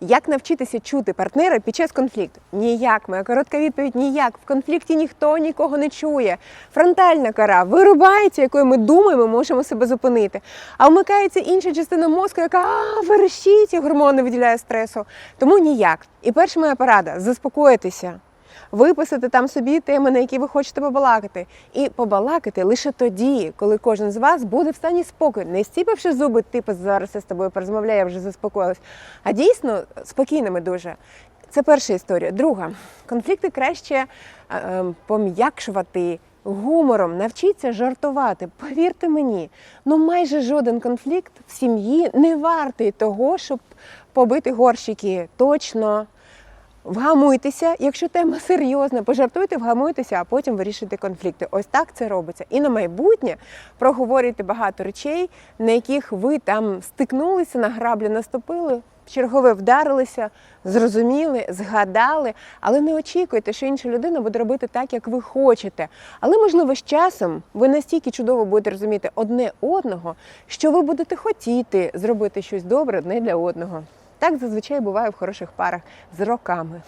Як навчитися чути партнера під час конфлікту? Ніяк. Моя коротка відповідь ніяк. В конфлікті ніхто нікого не чує. Фронтальна кора вирубається, якою ми думаємо, можемо себе зупинити. А вмикається інша частина мозку, яка а, верещить і гормони виділяє стресу. Тому ніяк. І перша моя порада заспокоїтися. Виписати там собі теми, на які ви хочете побалакати, і побалакати лише тоді, коли кожен з вас буде в стані спокою, не стіпивши зуби, типу зараз я з тобою порозмовляю, я вже заспокоїлась, а дійсно спокійними дуже. Це перша історія. Друга конфлікти краще е, е, пом'якшувати гумором, навчіться жартувати. Повірте мені, ну майже жоден конфлікт в сім'ї не вартий того, щоб побити горщики. Точно. Вгамуйтеся, якщо тема серйозна, пожартуйте, вгамуйтеся, а потім вирішуйте конфлікти. Ось так це робиться. І на майбутнє проговорюйте багато речей, на яких ви там стикнулися, на граблі наступили, чергове вдарилися, зрозуміли, згадали, але не очікуйте, що інша людина буде робити так, як ви хочете. Але, можливо, з часом ви настільки чудово будете розуміти одне одного, що ви будете хотіти зробити щось добре одне для одного. Так зазвичай буває в хороших парах з роками.